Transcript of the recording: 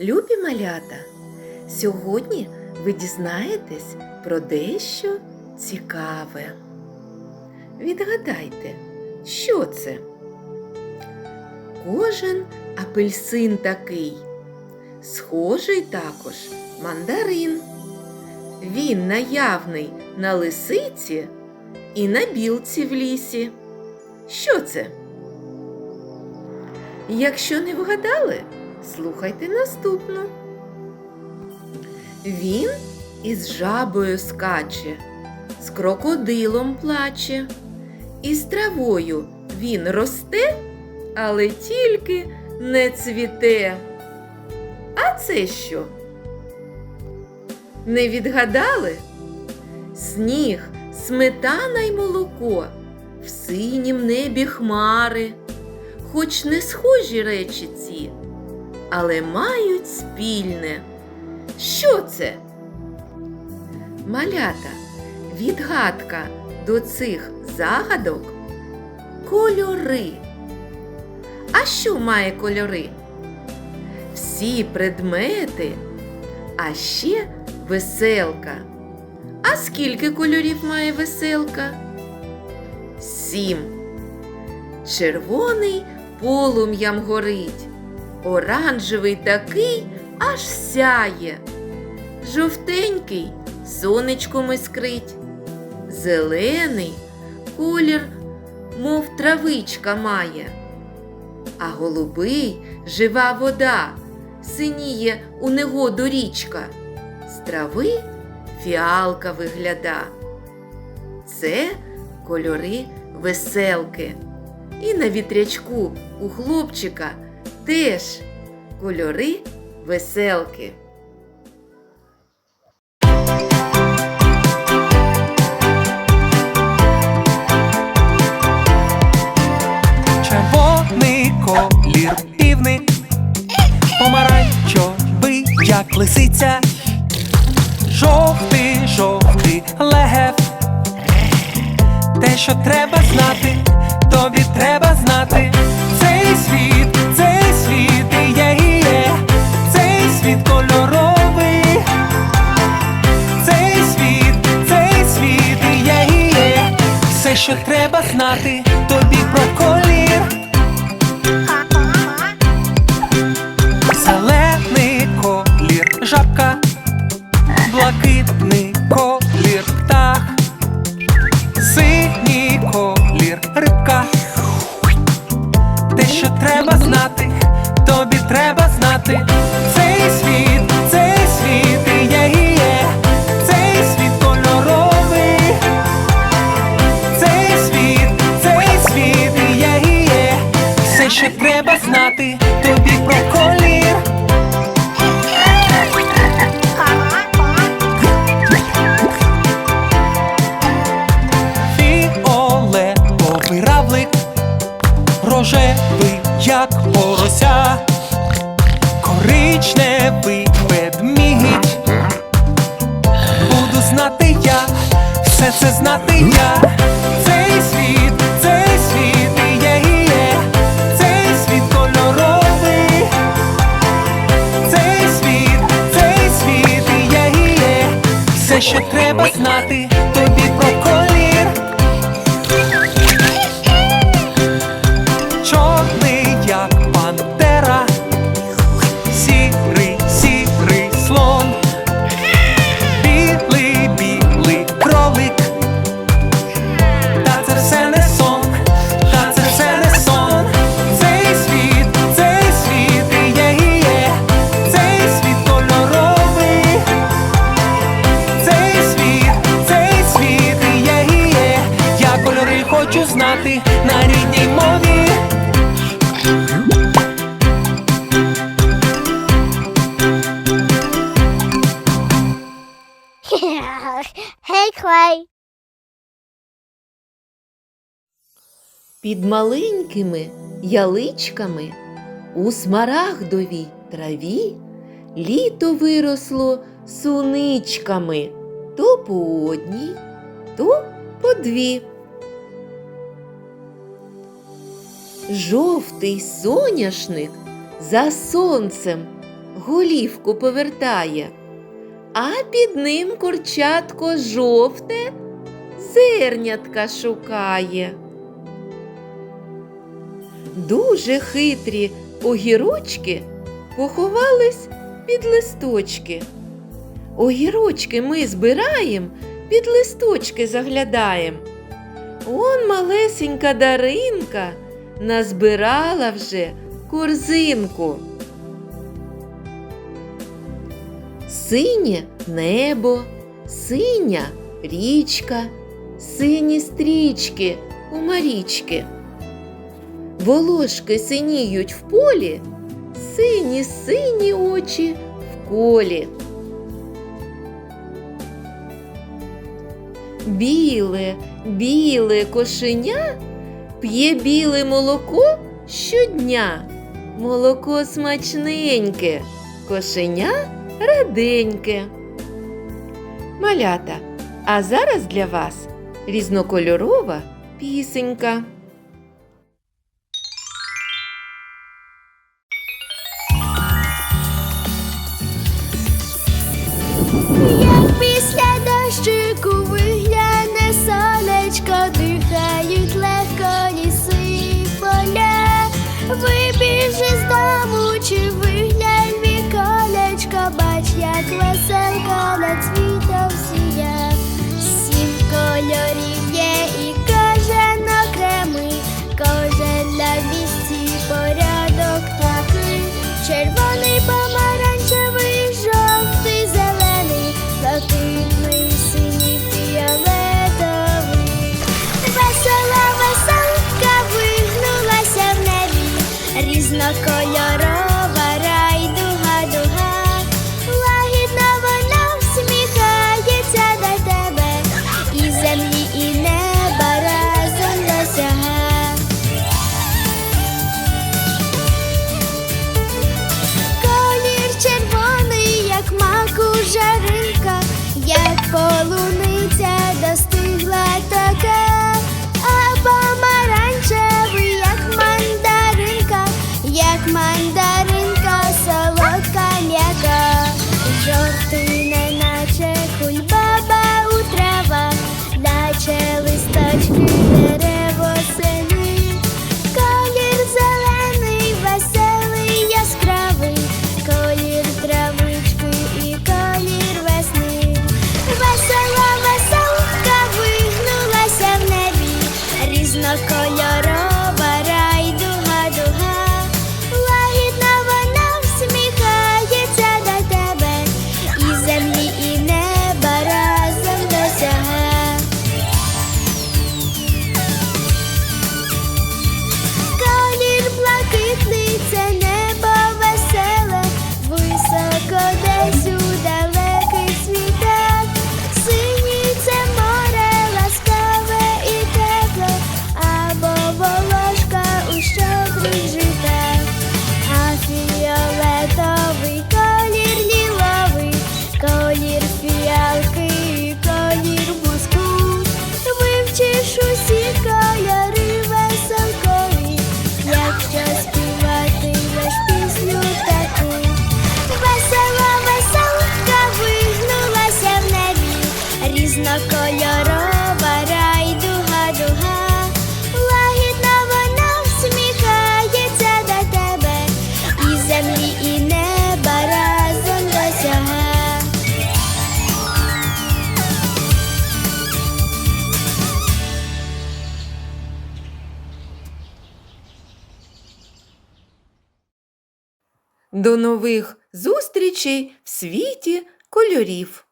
Любі малята, сьогодні ви дізнаєтесь про дещо цікаве. Відгадайте, що це? Кожен апельсин такий, схожий також мандарин. Він наявний на лисиці і на білці в лісі. Що це? Якщо не вгадали, слухайте наступну. Він із жабою скаче, з крокодилом плаче, із травою він росте, але тільки не цвіте. А це що? Не відгадали? Сніг, сметана й молоко, в синім небі хмари, хоч не схожі речі ці, але мають спільне. Що це? Малята, відгадка до цих загадок кольори. А що має кольори? Всі предмети, а ще веселка. А скільки кольорів має веселка? Сім. Червоний полум'ям горить, оранжевий такий аж сяє, жовтенький сонечком іскрить, зелений колір, мов травичка має, а голубий жива вода, синіє у негоду річка, з трави фіалка вигляда. Це кольори веселки. І на вітрячку у хлопчика теж кольори веселки. Червоний колір півник, помаранчевий, як лисиця, жовтий, жовтий легев. Те, що треба що треба знати, тобі про колір. Треба знати, тобі про колір. Фіолетовий равлик, рожевий, як порося, коричневий ведмідь. Буду знати я, все це знати я. Все, що треба знати, хочу знати на рідній мові. hey, Clay. Під маленькими яличками у смарагдовій траві літо виросло суничками то по одній, то по дві. жовтий соняшник за сонцем голівку повертає, а під ним курчатко жовте зернятка шукає. Дуже хитрі огірочки поховались під листочки. Огірочки ми збираєм, під листочки заглядаєм. Он малесенька даринка назбирала вже корзинку. Синє небо, синя річка, сині стрічки у марічки. Волошки синіють в полі, сині сині очі в колі. Біле, біле кошеня п'є біле молоко щодня. Молоко смачненьке, кошеня раденьке. Малята. А зараз для вас різнокольорова пісенька. This is До нових зустрічей в світі кольорів.